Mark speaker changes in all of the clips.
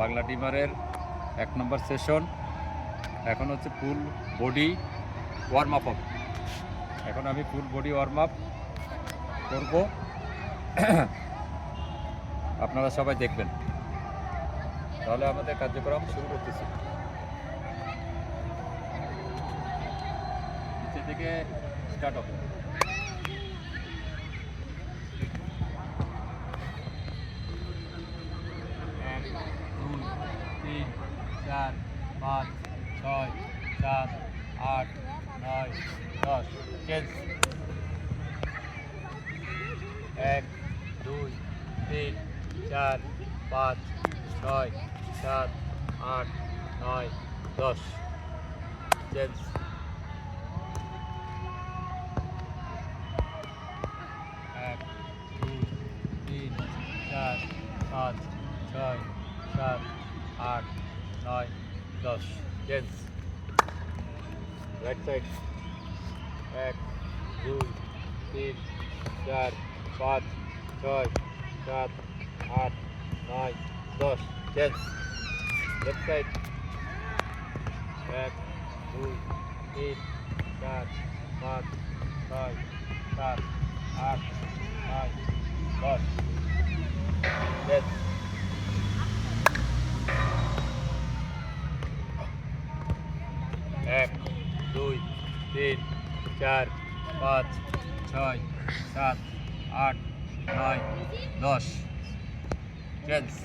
Speaker 1: বাংলা ডিমারের এক নম্বর সেশন এখন হচ্ছে ফুল বডি ওয়ার্ম আপ হবে এখন আমি ফুল বডি ওয়ার্ম আপ করব আপনারা সবাই দেখবেন তাহলে আমাদের কার্যক্রম শুরু করতেছি নিচে থেকে স্টার্ট হবে
Speaker 2: পাঁচ ছয় সাত আট নয় দশ চেঞ্জ এক দুই তিন চার পাঁচ ছয় সাত আট নয় দশ চেঞ্জ এক দুই তিন চার পাঁচ ছয় সাত আট নয় দশ চেঞ্জ রাইট সাইড এক দুই তিন চার পাঁচ ছয় সাত আট নয় দশ চেঞ্জ লেফট সাইড এক দুই তিন চার পাঁচ ছয় সাত আট নয় দশ চেঞ্জ এক দুই তিন চার পাঁচ ছয় সাত আট নয় দশ ফ্রেন্ডস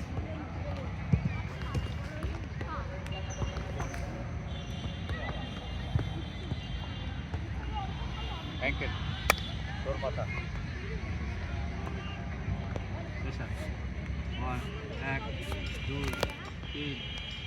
Speaker 2: অ্যাঙ্কেল তোর পাতা এক দুই তিন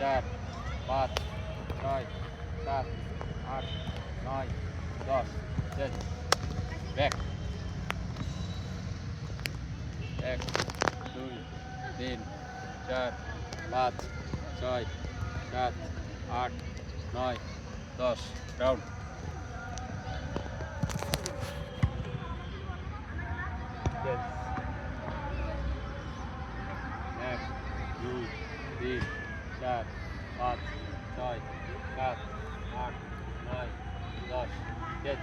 Speaker 2: চার পাঁচ ছয় সাত আট নয় দশ শেষ ব্যাক এক দুই তিন চার পাঁচ ছয় সাত আট নয় দশ রাউন্ড পাঁচ ছয় সাত আট নয় দশ কেচ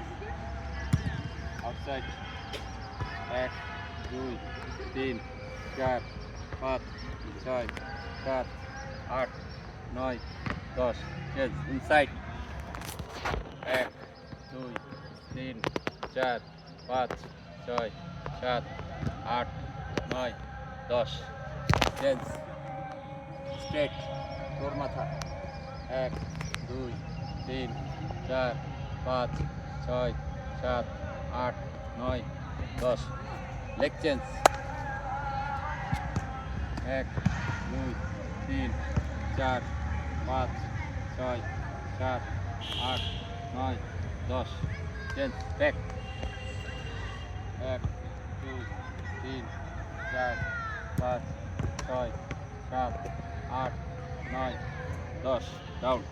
Speaker 2: আউটসাইড এক দুই তিন চার পাঁচ ছয় সাত আট নয় দশ কেচ ইনসাইড এক দুই তিন চার পাঁচ ছয় সাত আট নয় দশ কেচ স্ট্রেট তোর মাথা এক দুই তিন চার পাঁচ ছয় সাত আট নয় দশ লেগ চেঞ্জ এক দুই তিন চার পাঁচ ছয় সাত আট নয় দশ চেঞ্জ ব্যাক এক দুই তিন চার পাঁচ ছয় সাত আট নয় দশ ডাউন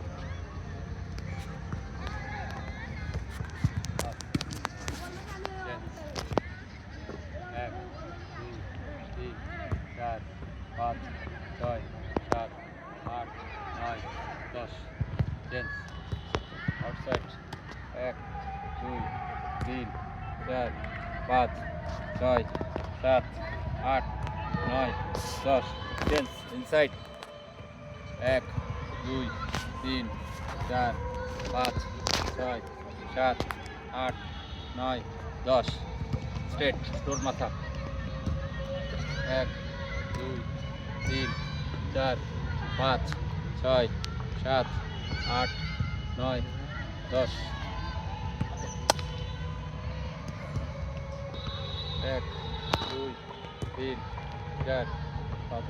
Speaker 2: এক দুই তিন চার পাঁচ ছয় সাত আট নয় দশ চেঞ্জ আউটসাইড এক দুই তিন চার পাঁচ ছয় সাত আট নয় দশ চেঞ্জ ইনসাইড এক দুই তিন চার পাঁচ ছয় সাত আট নয় দশ স্টেট তোর মাথা এক দুই তিন চার পাঁচ ছয় সাত আট নয় দশ এক দুই তিন চার পাঁচ